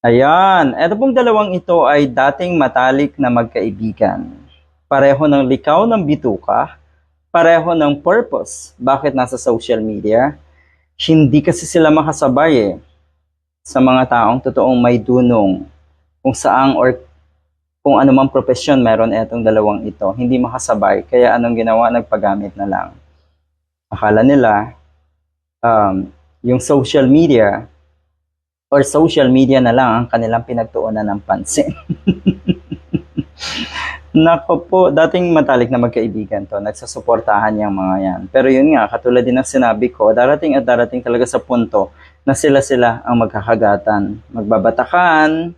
Ayan, eto pong dalawang ito ay dating matalik na magkaibigan. Pareho ng likaw ng bituka, pareho ng purpose. Bakit nasa social media? Hindi kasi sila makasabay eh sa mga taong totoong may dunong kung saang or kung anumang profesyon meron etong dalawang ito. Hindi makasabay. Kaya anong ginawa? Nagpagamit na lang. Akala nila um, yung social media or social media na lang ang kanilang pinagtuunan ng pansin. Nako po, dating matalik na magkaibigan to, nagsasuportahan yung mga yan. Pero yun nga, katulad din ng sinabi ko, darating at darating talaga sa punto na sila-sila ang magkakagatan, magbabatakan,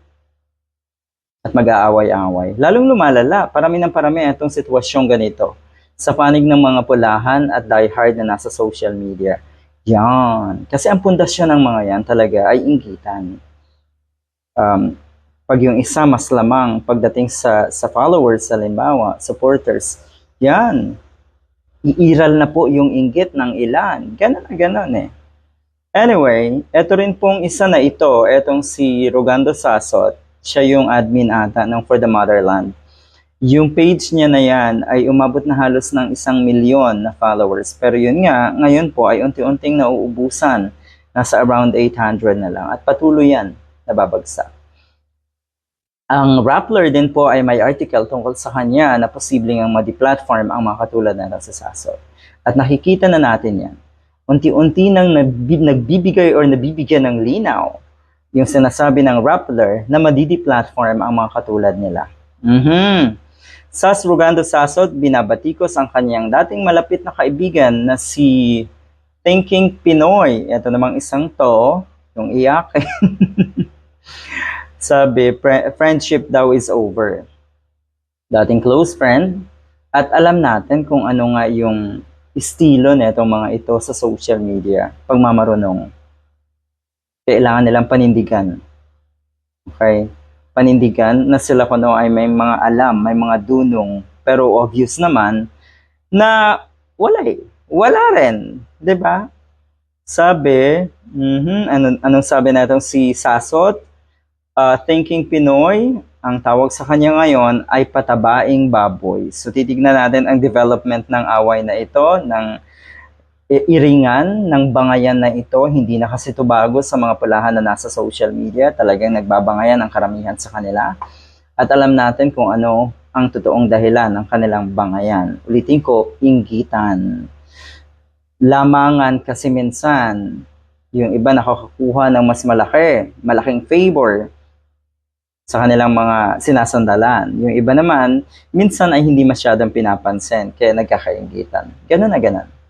at mag-aaway-away. Lalong lumalala, parami ng parami itong sitwasyong ganito sa panig ng mga pulahan at diehard na nasa social media. Yan. Kasi ang pundasyon ng mga yan talaga ay inggitan. Um, pag yung isa mas lamang pagdating sa, sa followers, sa limbawa, supporters, yan. Iiral na po yung inggit ng ilan. Ganon na ganon eh. Anyway, eto rin pong isa na ito, etong si Rogando Sasot, siya yung admin ata ng For the Motherland. Yung page niya na yan ay umabot na halos ng isang milyon na followers. Pero yun nga, ngayon po ay unti-unting nauubusan. Nasa around 800 na lang. At patuloy yan, nababagsak. Ang Rappler din po ay may article tungkol sa kanya na posibleng ang madi-platform ang mga katulad na sa Saso. At nakikita na natin yan. Unti-unti nang nagbi- nagbibigay or nabibigyan ng linaw yung sinasabi ng Rappler na madidi-platform ang mga katulad nila. Mhm. Sas Rugando Sasot, binabatikos ang kanyang dating malapit na kaibigan na si Thinking Pinoy. Ito namang isang to, yung iyak. Sabi, "Fri- friendship daw is over. Dating close friend. At alam natin kung ano nga yung estilo nitong mga ito sa social media. Pagmamarunong. Kailangan nilang panindigan. Okay? Panindigan na sila kuno ay may mga alam, may mga dunong. Pero obvious naman na wala eh. Wala rin. 'di ba? Sabi, mhm, anong, anong sabi natong si Sasot? Uh, Thinking Pinoy, ang tawag sa kanya ngayon ay patabaing baboy. So titignan natin ang development ng away na ito, ng iringan, ng bangayan na ito. Hindi na kasi ito bago sa mga pulahan na nasa social media. Talagang nagbabangayan ang karamihan sa kanila. At alam natin kung ano ang totoong dahilan ng kanilang bangayan. Ulitin ko, inggitan. Lamangan kasi minsan, yung iba nakakakuha ng mas malaki, malaking favor sa kanilang mga sinasandalan. Yung iba naman, minsan ay hindi masyadong pinapansin, kaya nagkakaingitan. Ganun na ganun.